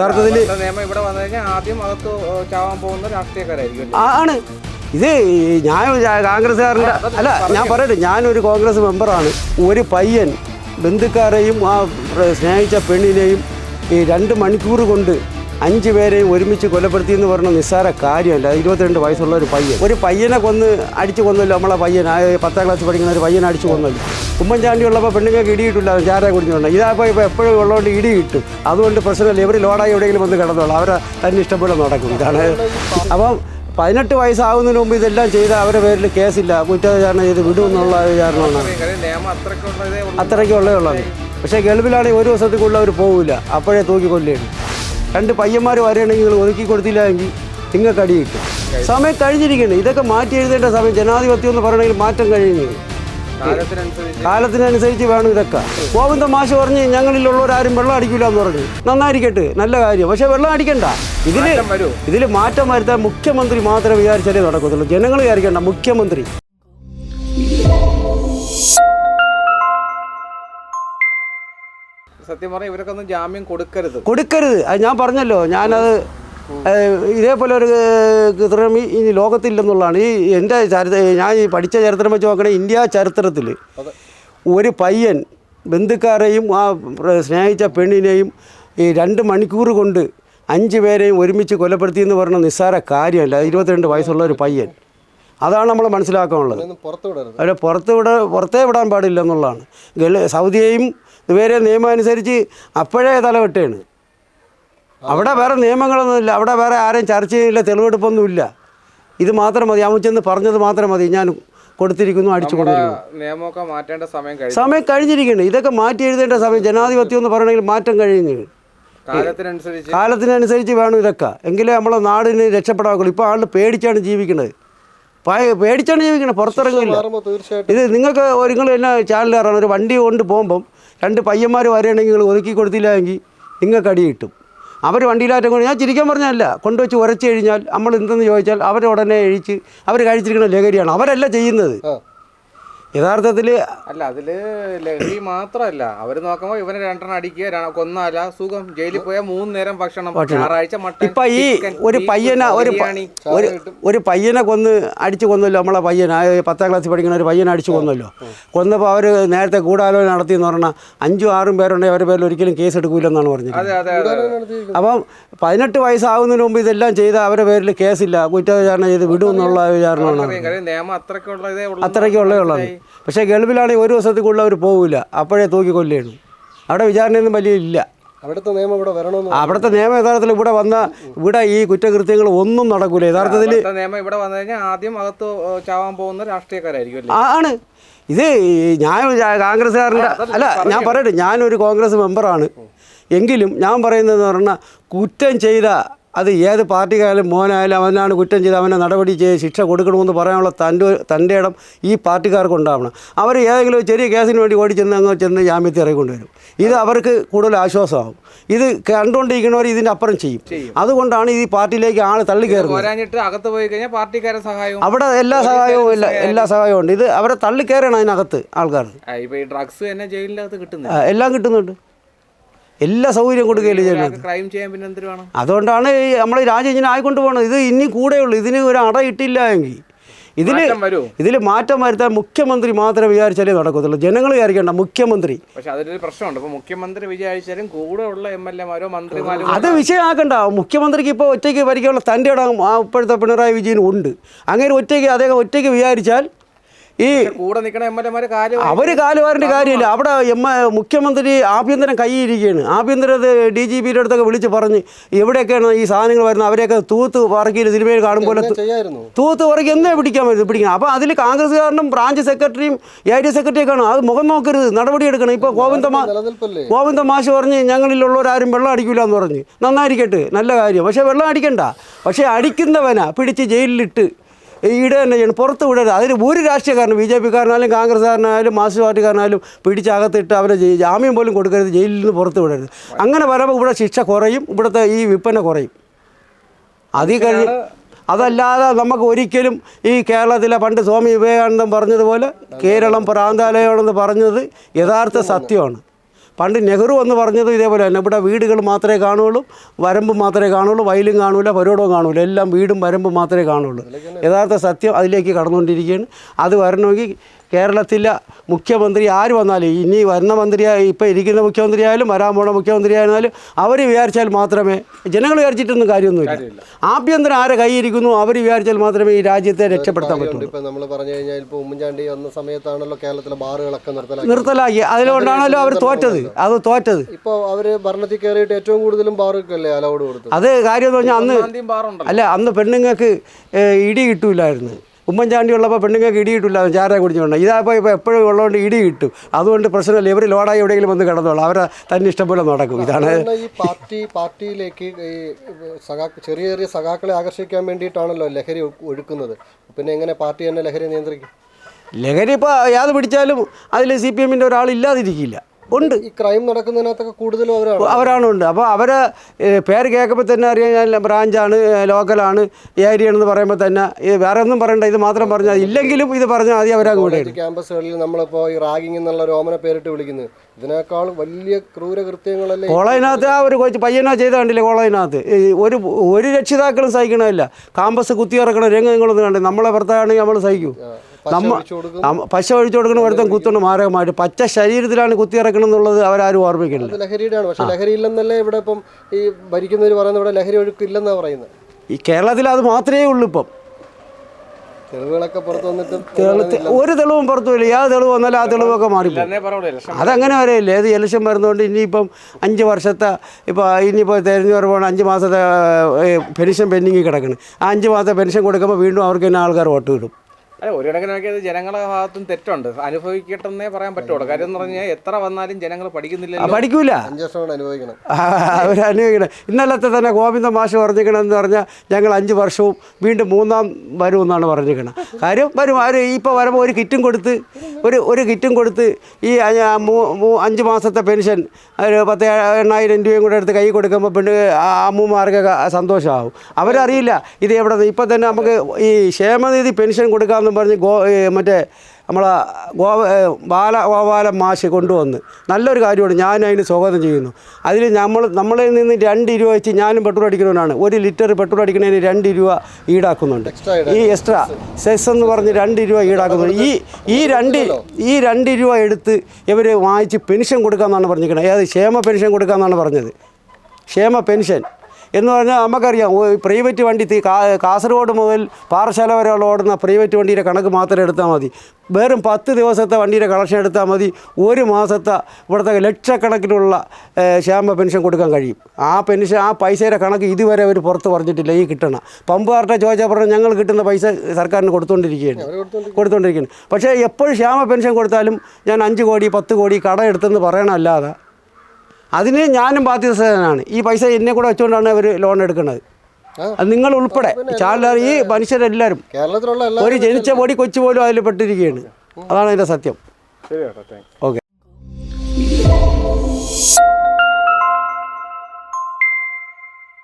യഥാർത്ഥത്തിൽ നിയമം ഇവിടെ വന്നു കഴിഞ്ഞാൽ ആദ്യം അകത്ത് ചാവാൻ പോകുന്ന രാഷ്ട്രീയക്കാരായിരിക്കും? ആണ്. ഇത് ഞാൻ കോൺഗ്രസ്സുകാരുടെ കോൺഗ്രസ്സുകാരന്റെ അല്ല ഞാൻ പറയട്ടെ. ഞാനൊരു കോൺഗ്രസ് മെമ്പറാണ്. ഒരു പയ്യൻ ബന്ധുക്കാരെയും ആ സ്നേഹിച്ച പെണ്ണിനെയും ഈ രണ്ട് മണിക്കൂർ കൊണ്ട് അഞ്ച് പേരെയും ഒരുമിച്ച് കൊലപ്പെടുത്തി എന്ന് പറഞ്ഞ നിസ്സാര കാര്യമല്ല. ഇരുപത്തിരണ്ട് വയസ്സുള്ള ഒരു പയ്യൻ. ഒരു പയ്യനെ കൊന്ന് അടിച്ചു കൊന്നല്ലോ നമ്മളെ പയ്യൻ. ആ പത്താം ക്ലാസ് പഠിക്കുന്ന ഒരു പയ്യനെ അടിച്ചു കൊന്നല്ലോ. ഉമ്മൻചാണ്ടി ഉള്ളപ്പോൾ പെണ്ണുങ്ങൾക്ക് ഇടിയിട്ടില്ല ചാര കുടിഞ്ഞുകൊണ്ട് ഇതാപ്പോൾ ഇപ്പോൾ എപ്പോഴും ഉള്ളതുകൊണ്ട് ഇടി കിട്ടും. അതുകൊണ്ട് പ്രശ്നമില്ല. ഇവർ ലോഡായി എവിടെയെങ്കിലും വന്ന് കിടന്നോളൂ. അവരെ തന്നെ ഇഷ്ടംപോലെ നടക്കും. ഇതാണ്. അപ്പം പതിനെട്ട് വയസ്സാവുന്നതിന് മുമ്പ് ഇതെല്ലാം ചെയ്ത് അവരുടെ പേരിൽ കേസില്ല. കുറ്റവിചാരണ ചെയ്ത് വിടുമെന്നുള്ള വിചാരണമാണ് അത്രയ്ക്കുള്ളതേ ഉള്ളൂ അത്രയ്ക്കുള്ളേ ഉള്ളത് പക്ഷേ ഗൾഫിലാണെങ്കിൽ ഒരു ദിവസത്തേക്കുള്ള അവർ പോകില്ല അപ്പോഴേ തൂക്കിക്കൊല്ലേണ്ടി കൊല്ലേണ് രണ്ട് പയ്യന്മാർ വരികയാണെങ്കിൽ നിങ്ങൾ ഒതുക്കി കൊടുത്തില്ല എങ്കിൽ നിങ്ങൾക്ക് അടി കിട്ടും. സമയം കഴിഞ്ഞിരിക്കുന്നു. ഇതൊക്കെ മാറ്റി എഴുതേണ്ട സമയം. ജനാധിപത്യം എന്ന് പറയണമെങ്കിൽ മാറ്റം കഴിഞ്ഞു. കാലത്തിനനുസരിച്ച്. വേണം ഇതൊക്കെ. ഗോവിന്ദ മാഷ് പറഞ്ഞ് ഞങ്ങളിലുള്ളവരാരും വെള്ളം അടിക്കില്ല എന്ന് പറഞ്ഞു. നന്നായിരിക്കട്ടെ. നല്ല കാര്യം. പക്ഷെ വെള്ളം അടിക്കണ്ട. ഇതിൽ ഇതിൽ മാറ്റം വരുത്താൻ മുഖ്യമന്ത്രി മാത്രമേ വിചാരിച്ചാലേ നടക്കത്തുള്ളൂ. ജനങ്ങൾ വിചാരിക്കേണ്ട. മുഖ്യമന്ത്രി. സത്യം പറഞ്ഞാൽ ഇവർക്കൊന്നും ജാമ്യം കൊടുക്കരുത്. കൊടുക്കരുത്. അത് ഞാൻ പറഞ്ഞല്ലോ ഞാനത് ഇതേപോലെ ഒരു കൃത്രിമം ഈ- ഈ ലോകത്തില്ലെന്നുള്ളതാണ്. ഈ എന്റെ ചരിത്ര ഞാൻ ഈ പഠിച്ച ചരിത്രം വെച്ച് നോക്കണേ ഇന്ത്യ ചരിത്രത്തിൽ ഒരു പയ്യൻ ബന്ധുക്കാരെയും ആ സ്നേഹിച്ച പെണ്ണിനെയും ഈ രണ്ട് മണിക്കൂർ കൊണ്ട് അഞ്ച് പേരെയും ഒരുമിച്ച് കൊലപ്പെടുത്തി എന്ന് പറഞ്ഞ നിസ്സാര കാര്യമല്ല. ഇരുപത്തിരണ്ട് വയസ്സുള്ള ഒരു പയ്യൻ. അതാണ് നമ്മൾ മനസ്സിലാക്കാനുള്ളത്. അവരെ പുറത്ത് വിട പുറത്തേ വിടാൻ പാടില്ല എന്നുള്ളതാണ് സൗദിയെയും ഇവരെ നിയമം അനുസരിച്ച് അപ്പോഴേ തലവെട്ടാണ് അവിടെ വേറെ നിയമങ്ങളൊന്നുമില്ല. അവിടെ വേറെ ആരെയും ചർച്ച ചെയ്യില്ല തെളിവെടുപ്പൊന്നുമില്ല. ഇത് മാത്രം മതി. അവൻ ചെന്ന് പറഞ്ഞത് മാത്രം മതി. ഞാൻ കൊടുത്തിരിക്കുന്നു അടിച്ചു കൊടുക്കുന്നു സമയം കഴിഞ്ഞു. സമയം കഴിഞ്ഞിരിക്കുന്നു. ഇതൊക്കെ മാറ്റി എഴുതേണ്ട സമയം. ജനാധിപത്യം എന്ന് പറയണമെങ്കിൽ മാറ്റം കഴിഞ്ഞു. കാലത്തിനനുസരിച്ച്. വേണം ഇതൊക്കെ. എങ്കിലേ നമ്മളെ നാടിന് രക്ഷപ്പെടാക്കുള്ളൂ ഇപ്പോൾ ആൾ പേടിച്ചാണ് ജീവിക്കുന്നത്. പേടിച്ചാണ് ജീവിക്കുന്നത് പുറത്തിറങ്ങില്ല ഇത് നിങ്ങൾക്ക് നിങ്ങൾ എന്നാ ചാനലുകാരാണ് ഒരു വണ്ടി കൊണ്ട് പോകുമ്പം രണ്ട് പയ്യന്മാർ വരികയാണെങ്കിൽ നിങ്ങൾ ഒതുക്കി കൊടുത്തില്ലായെങ്കിൽ നിങ്ങൾക്ക് അടി കിട്ടും. അവർ വണ്ടിയിലാറ്റം കൊണ്ട് ഞാൻ ചിരിക്കാൻ പറഞ്ഞല്ല കൊണ്ടുവച്ച് ഉരച്ച് കഴിഞ്ഞാൽ നമ്മൾ എന്തെന്ന് ചോദിച്ചാൽ അവരുടനെ ഉടനെ എഴിച്ച് അവർ കഴിച്ചിരിക്കുന്ന ലഹരിയാണ് അവരല്ല ചെയ്യുന്നത്. യഥാർത്ഥത്തിൽ അല്ല അതിൽ ലഹരി മാത്രമല്ല. അവർ നോക്കുമ്പോ ഇവന് രണ്ടെണ്ണം അടിക്കുക കൊന്നാല സുഖം. ജയിലിൽ പോയാൽ മൂന്ന് നേരം ഭക്ഷണം ഞായറാഴ്ച മട്ടൻ ഇപ്പൊ ഈ ഒരു പയ്യന ഒരു ഒരു പയ്യനെ കൊന്ന് അടിച്ചു കൊന്നല്ലോ നമ്മളെ പയ്യൻ. ആ പത്താം ക്ലാസ്സിൽ പഠിക്കുന്ന ഒരു പയ്യനെ അടിച്ചു കൊന്നല്ലോ. കൊന്നപ്പോൾ അവർ നേരത്തെ ഗൂഢാലോചന നടത്തി എന്ന് പറഞ്ഞാൽ അഞ്ചും ആറും പേരുണ്ടെങ്കിൽ അവരുടെ പേരിൽ ഒരിക്കലും കേസ് എടുക്കൂലെന്നാണ് പറഞ്ഞത് അതെ അതെ അതെ അപ്പം പതിനെട്ട് വയസ്സാകുന്നതിന് മുമ്പ് ഇതെല്ലാം ചെയ്ത അവരുടെ പേരിൽ കേസില്ല കുറ്റവിചാരണ ചെയ്ത് വിടുമെന്നുള്ള വിചാരണമാണ്. അത്രയ്ക്കുള്ളതേ ഉള്ളൂ. പക്ഷേ ഗൾഫിലാണെങ്കിൽ ഒരു ദിവസത്തിൽ കൂടുതൽ അവർ പോകില്ല അപ്പോഴേ തൂക്കി കൊല്ലേണ് അവിടെ വിചാരണയൊന്നും വലിയ ഇല്ല. അവിടുത്തെ നിയമം ഇവിടെ വരണമെന്ന് അവിടുത്തെ നിയമ യഥാർത്ഥത്തിൽ ഇവിടെ വന്ന ഇവിടെ ഈ കുറ്റകൃത്യങ്ങൾ ഒന്നും നടക്കൂല. യഥാർത്ഥത്തിൽ നിയമം ഇവിടെ വന്നു കഴിഞ്ഞാൽ ആദ്യം അകത്ത് ചാവാൻ പോകുന്ന രാഷ്ട്രീയക്കാരായിരിക്കും ആണ്. ഇത് ഞാൻ കോൺഗ്രസ്സുകാരന്റെ അല്ല ഞാൻ പറയട്ടെ. ഞാനൊരു കോൺഗ്രസ് മെമ്പറാണ്. എങ്കിലും ഞാൻ പറയുന്നതെന്ന് പറഞ്ഞാൽ കുറ്റം ചെയ്ത അത് ഏത് പാർട്ടിക്കായാലും മോനായാലും അവനാണ് കുറ്റം ചെയ്ത് അവനെ നടപടി ചെയ്ത് ശിക്ഷ കൊടുക്കണമെന്ന് പറയാനുള്ള തന്റെ തന്റെ ഇടം ഈ പാർട്ടിക്കാർക്ക് ഉണ്ടാവണം. അവർ ഏതെങ്കിലും ചെറിയ കേസിന് വേണ്ടി ഓടി ചെന്ന് അങ്ങ് ചെന്ന് ജാമ്യത്തിൽ ഇറങ്ങിക്കൊണ്ടുവരും. ഇത് അവർക്ക് കൂടുതൽ ആശ്വാസമാകും. ഇത് കണ്ടുകൊണ്ടിരിക്കുന്നവർ ഇതിന്റെ അപ്പുറം ചെയ്യും. അതുകൊണ്ടാണ് ഈ പാർട്ടിയിലേക്ക് ആൾ തള്ളി കയറുന്നത്. അകത്ത് പോയി കഴിഞ്ഞാൽ പാർട്ടിക്കാരെ സഹായവും അവിടെ എല്ലാ സഹായവും ഇല്ല. എല്ലാ സഹായവും ഉണ്ട്. ഇത് അവരെ തള്ളി കയറണം അതിനകത്ത് ആൾക്കാർ. എല്ലാം കിട്ടുന്നുണ്ട്. എല്ലാ സൗകര്യം കൊടുക്കുകയല്ലേ ചെയ്യുന്നത് അതുകൊണ്ടാണ് നമ്മൾ രാജ്യം ഇങ്ങനെ ആയിക്കൊണ്ട് പോകുന്നത് ഇത് ഇനി കൂടെയുള്ളൂ ഇതിന് ഒരു അട ഇട്ടില്ല എങ്കിൽ. ഇതിൽ ഇതിൽ മാറ്റം വരുത്താൻ മുഖ്യമന്ത്രി മാത്രമേ വിചാരിച്ചാലേ നടക്കത്തുള്ളൂ. ജനങ്ങൾ വിചാരിക്കേണ്ട മുഖ്യമന്ത്രി. പക്ഷെ അതിലൊരു പ്രശ്നമുണ്ട്. ഇപ്പൊ മുഖ്യമന്ത്രി വിചാരിച്ചാലും കൂടെ ഉള്ള എം എൽ എമാരോ മന്ത്രിമാരോ അത് വിഷയമാക്കണ്ട മുഖ്യമന്ത്രിക്ക് ഇപ്പോൾ ഒറ്റയ്ക്ക് ഭരിക്കാനുള്ള തന്റെ ഇടം ആ ഇപ്പോഴത്തെ പിണറായി വിജയൻ ഉണ്ട്. അങ്ങനെ ഒറ്റയ്ക്ക് അദ്ദേഹം ഒറ്റയ്ക്ക് വിചാരിച്ചാൽ ഈ കൂടെ നിൽക്കണ എം എൽ എമാരെ കാര്യം അവർ കാര്യമില്ല. അവിടെ എം മുഖ്യമന്ത്രി ആഭ്യന്തരം കൈയിരിക്കുകയാണ്. ആഭ്യന്തര ഡി ജി പിയുടെ അടുത്തൊക്കെ വിളിച്ച് പറഞ്ഞ് എവിടെയൊക്കെയാണ് ഈ സാധനങ്ങൾ വരുന്നത് അവരെയൊക്കെ തൂത്ത് പറക്കിയിൽ സിനിമയിൽ കാണുമ്പോൾ തൂത്ത് പറക്കി എന്നേ പിടിക്കാൻ പറ്റും പിടിക്കണം. അപ്പോൾ അതിൽ കോൺഗ്രസ്സുകാരനും ബ്രാഞ്ച് സെക്രട്ടറിയും എ ഐ ഡി സെക്രട്ടറിയൊക്കെയാണ്. അത് മുഖം നോക്കരുത്. നടപടി എടുക്കണം. ഇപ്പോൾ ഗോവിന്ദ ഗോവിന്ദ മാഷ് പറഞ്ഞ് ഞങ്ങളിലുള്ളവരാരും വെള്ളം അടിക്കില്ല എന്ന് പറഞ്ഞ്. നന്നായിരിക്കട്ടെ. നല്ല കാര്യം. പക്ഷേ വെള്ളം അടിക്കണ്ട. പക്ഷേ അടിക്കുന്നവനാ പിടിച്ച് ജയിലിലിട്ട് ഈടെ തന്നെ ചെയ്യണം. പുറത്ത് വിടരുത്. അതിന് ഒരു രാഷ്ട്രീയക്കാരനും ബി ജെ പിക്കാരനായാലും കോൺഗ്രസ്സുകാരനായാലും മാർക്സിസ്റ്റ് പാർട്ടിക്കാരനായാലും പിടിച്ചകത്തിട്ട് അവരെ ജാമ്യം പോലും കൊടുക്കരുത്. ജയിലിൽ നിന്ന് പുറത്ത് വിടരുത്. അങ്ങനെ വരുമ്പോൾ ഇവിടെ ശിക്ഷ കുറയും. ഇവിടുത്തെ ഈ വിൽപ്പന കുറയും. അതിൽ കഴിഞ്ഞ് അതല്ലാതെ നമുക്ക് ഒരിക്കലും ഈ കേരളത്തിലെ പണ്ട് സ്വാമി വിവേകാനന്ദൻ പറഞ്ഞതുപോലെ കേരളം പ്രാന്താലയമാണെന്ന് പറഞ്ഞത് യഥാർത്ഥ സത്യമാണ്. പണ്ട് നെഹ്റു എന്ന് പറഞ്ഞത് ഇതേപോലെ തന്നെ. ഇവിടെ വീടുകൾ മാത്രമേ കാണുകയുള്ളൂ വരമ്പ് മാത്രമേ കാണുകയുള്ളൂ വയലും കാണൂല പരോടവും കാണൂല. എല്ലാം വീടും വരമ്പും മാത്രമേ കാണുകയുള്ളൂ. യഥാർത്ഥ സത്യം അതിലേക്ക് കടന്നുകൊണ്ടിരിക്കുകയാണ്. അത് വരണമെങ്കിൽ കേരളത്തിലെ മുഖ്യമന്ത്രി ആര് വന്നാലും ഇനി വരുന്ന മന്ത്രിയായി ഇപ്പോൾ ഇരിക്കുന്ന മുഖ്യമന്ത്രിയായാലും വരാൻ പോണ മുഖ്യമന്ത്രി ആയാലും അവർ വിചാരിച്ചാൽ മാത്രമേ ജനങ്ങൾ വിചാരിച്ചിട്ടൊന്നും കാര്യമൊന്നുമില്ല. ആഭ്യന്തരം ആരെ കൈയിരിക്കുന്നു അവർ വിചാരിച്ചാൽ മാത്രമേ ഈ രാജ്യത്തെ രക്ഷപ്പെടുത്താൻ പറ്റുള്ളൂ. ഇപ്പൊ നമ്മൾ പറഞ്ഞു കഴിഞ്ഞാൽ ഇപ്പോൾ ഉമ്മൻചാണ്ടി വന്ന സമയത്താണല്ലോ കേരളത്തിലെ ബാറുകളൊക്കെ നിർത്തലാക്കി നിർത്തലാക്കി അതുകൊണ്ടാണല്ലോ അവർ തോറ്റത്? അത് തോറ്റത്. ഇപ്പോൾ അവർ ഭരണത്തിൽ കയറിയിട്ട് ഏറ്റവും കൂടുതലും ബാറുകൾക്കല്ലേ അലൗഡ് കൊടുത്തത്? അത് കാര്യം എന്ന് പറഞ്ഞാൽ അന്ന് അല്ല അന്ന് പെണ്ണുങ്ങൾക്ക് ഇടി കിട്ടൂലായിരുന്നു. ഉമ്മൻചാണ്ടി ഉള്ളപ്പോൾ പെണ്ണുങ്ങൾക്ക് ഇടി കിട്ടില്ല ചാര കുടിച്ചുകൊണ്ട്. ഇതാപ്പോൾ ഇപ്പോൾ എപ്പോഴും ഉള്ളതുകൊണ്ട് ഇടി കിട്ടും. അതുകൊണ്ട് പ്രശ്നമില്ല ഇവർ ലോഡായി എവിടെയെങ്കിലും വന്ന് കിടന്നോളൂ. അവരെ തന്നെ ഇഷ്ടംപോലെ നടക്കും. ഇതാണ് ഈ പാർട്ടി പാർട്ടിയിലേക്ക് ഈ സഖാ ചെറിയ ചെറിയ സഖാക്കളെ ആകർഷിക്കാൻ വേണ്ടിയിട്ടാണല്ലോ ലഹരി ഒഴുക്കുന്നത്. പിന്നെ എങ്ങനെ പാർട്ടി തന്നെ ലഹരി നിയന്ത്രിക്കും? ലഹരി ഇപ്പോൾ യാത് പിടിച്ചാലും അതിൽ സി പി എമ്മിന്റെ ഒരാൾ ഇല്ലാതിരിക്കില്ല. ഉണ്ട്. ഈ ക്രൈം നടക്കുന്നതിനകത്തൊക്കെ കൂടുതലും അവരാണ്. അവരാണ് ഉണ്ട്. അപ്പോൾ അവർ പേര് കേൾക്കുമ്പോൾ തന്നെ അറിയാം ഞാൻ ബ്രാഞ്ചാണ് ലോക്കലാണ് ഏരിയയാണെന്ന് പറയുമ്പോൾ തന്നെ ഇത് വേറെ ഒന്നും പറയണ്ട. ഇത് മാത്രം പറഞ്ഞാൽ ഇല്ലെങ്കിലും ഇത് പറഞ്ഞാൽ മതി അവരാ വിടുകയാണ്. ക്യാമ്പസുകളിൽ നമ്മളിപ്പോൾ ഈ റാഗിങ് എന്നുള്ള ഓമന പേരിട്ട് വിളിക്കുന്നത് ഇതിനേക്കാൾ വലിയ ക്രൂരകൃത്യങ്ങളല്ലേ കോളേജിനകത്ത് ആ ഒരു കൊച്ചു പയ്യനാ ചെയ്ത കണ്ടില്ലേ കോളേജിനകത്ത്? ഒരു ഒരു രക്ഷിതാക്കളും സഹിക്കണമില്ല കാമ്പസ് കുത്തിയിറക്കണ രംഗം നിങ്ങളൊന്നും കണ്ടേ നമ്മളെ ഭർത്താവാണെങ്കിൽ നമ്മൾ സഹിക്കൂ. പശ നമ്മ ഒഴിച്ചു പശ ഒഴിച്ചു കൊടുക്കണ ഒരുത്തം കുത്തുകൊണ്ട് മാരകമായിട്ട്. പച്ച ശരീരത്തിലാണ് കുത്തിയിറക്കണം എന്നുള്ളത് അവരാരും ഓർമ്മിക്കുന്നില്ല. ലഹരിയുടെയാണ്. പക്ഷെ ലഹരി ഇല്ലെന്നല്ലേ ഇവിടെ ഇപ്പം ഈ ഭരിക്കുന്നവർ പറയുന്നത്? ഇവിടെ ലഹരി ഒഴുക്ക് ഇല്ലെന്നാണ് പറയുന്നത്. ഈ കേരളത്തിൽ അത് മാത്രമേ ഉള്ളൂ ഇപ്പം. തെളിവുകളൊക്കെ പുറത്ത് വന്നിട്ട് കേരളത്തിൽ ഒരു തെളിവും പുറത്തുമില്ല ഏത് തെളിവ് വന്നാലും ആ തെളിവൊക്കെ മാറിപ്പോകും. ഇലക്ഷൻ അതങ്ങനെ വരെയില്ല ഏത് ഇലക്ഷൻ വരുന്നതുകൊണ്ട് ഇനിയിപ്പം അഞ്ച് വർഷത്തെ ഇപ്പോൾ ഇനിയിപ്പോൾ തെരഞ്ഞെടുപ്പ് അഞ്ച് മാസത്തെ പെൻഷൻ പെൻഡിങ് കിടക്കണം. ആ അഞ്ച് മാസത്തെ പെൻഷൻ കൊടുക്കുമ്പോൾ വീണ്ടും അവർക്ക് തന്നെ ആൾക്കാർ വോട്ട് കിട്ടും അല്ല ഒരു കണക്കിനൊക്കെ ജനങ്ങളുടെ ഭാഗത്തും തെറ്റുണ്ട്. അനുഭവിക്കട്ടെന്നേ പറയാൻ പറ്റുള്ളൂ. കാര്യം എന്ന് പറഞ്ഞാൽ എത്ര വന്നാലും ജനങ്ങൾ പഠിക്കുന്നില്ല പഠിക്കൂല. അഞ്ച് വർഷം കൊണ്ട് അനുഭവിക്കണം. അവരനുഭവിക്കണം അനുഭവിക്കണം. ഇന്നലത്തെ തന്നെ ഗോവിന്ദ മാഷ് പറഞ്ഞിരിക്കണമെന്ന് പറഞ്ഞാൽ ഞങ്ങൾ അഞ്ച് വർഷവും വീണ്ടും മൂന്നാം വരുമെന്നാണ് പറഞ്ഞിരിക്കണം കാര്യം വരും അവർ ഇപ്പോൾ വരുമ്പോൾ ഒരു കിറ്റും കൊടുത്ത് ഒരു ഒരു കിറ്റും കൊടുത്ത് ഈ അഞ്ച് മാസത്തെ പെൻഷൻ ഒരു പത്ത് എണ്ണായിരം രൂപയും കൂടെ എടുത്ത് കൈ കൊടുക്കുമ്പോൾ പിന്നെ ആ അമ്മൂമാർക്കൊക്കെ സന്തോഷമാവും. അവരറിയില്ല ഇത് എവിടെ ഇപ്പം തന്നെ നമുക്ക് ഈ ക്ഷേമനിധി പെൻഷൻ കൊടുക്കാമെന്നും പറഞ്ഞ് ഗോ മറ്റേ നമ്മളെ ഗോവ ബാല ഗോപാലം മാഷ് കൊണ്ടുവന്ന്. നല്ലൊരു കാര്യമാണ് ഞാൻ അതിന് സ്വാഗതം ചെയ്യുന്നു. അതിൽ നമ്മൾ നമ്മളിൽ നിന്ന് രണ്ട് രൂപ വെച്ച് ഞാനും പെട്രോൾ അടിക്കുന്നവനാണ്. ഒരു ലിറ്റർ പെട്രോൾ അടിക്കുന്നതിന് രണ്ട് രൂപ ഈടാക്കുന്നുണ്ട്. ഈ എക്സ്ട്രാ സെസ് എന്ന് പറഞ്ഞ് രണ്ട് രൂപ ഈടാക്കുന്നുണ്ട്. ഈ ഈ രണ്ട് ഈ രണ്ട് രൂപ എടുത്ത് ഇവർ വാങ്ങിച്ച് പെൻഷൻ കൊടുക്കാമെന്നാണ് പറഞ്ഞിരിക്കുന്നത് ഏത് ക്ഷേമ പെൻഷൻ കൊടുക്കാമെന്നാണ് പറഞ്ഞത്. ക്ഷേമ പെൻഷൻ. എന്ന് പറഞ്ഞാൽ നമുക്കറിയാം പ്രൈവറ്റ് വണ്ടി കാസർഗോഡ് മുതൽ പാറശാല വരെ ഓടുന്ന പ്രൈവറ്റ് വണ്ടിയുടെ കണക്ക് മാത്രം എടുത്താൽ മതി. വെറും പത്ത് ദിവസത്തെ വണ്ടിയുടെ കളക്ഷൻ എടുത്താൽ മതി. ഒരു മാസത്തെ ഇവിടുത്തെ ലക്ഷക്കണക്കിനുള്ള ക്ഷേമ പെൻഷൻ കൊടുക്കാൻ കഴിയും. ആ പെൻഷൻ ആ പൈസയുടെ കണക്ക് ഇതുവരെ അവർ പുറത്ത് പറഞ്ഞിട്ടില്ല ഈ കിട്ടണം. പമ്പുകാരുടെ ചോദിച്ചാൽ പറഞ്ഞാൽ ഞങ്ങൾ കിട്ടുന്ന പൈസ സർക്കാരിന് കൊടുത്തുകൊണ്ടിരിക്കുകയാണ് കൊടുത്തുകൊണ്ടിരിക്കുകയാണ് പക്ഷേ എപ്പോഴും ക്ഷേമ പെൻഷൻ കൊടുത്താലും ഞാൻ അഞ്ച് കോടി പത്ത് കോടി കട എടുത്തെന്ന് പറയണമല്ലാതെ അതിന് ഞാനും ബാധ്യസ്ഥനാണ്. ഈ പൈസ എന്നെ കൂടെ വെച്ചുകൊണ്ടാണ് അവർ ലോൺ എടുക്കുന്നത്. അത് നിങ്ങൾ ഉൾപ്പെടെ. ഈ മനുഷ്യരെല്ലാവരും കേരളത്തിലുള്ള ഒരു ജനിച്ച പൊടി കൊച്ചു പോലും അതിൽ പെട്ടിരിക്കുകയാണ്. അതാണ് അതിന്റെ സത്യം. ഓക്കെ.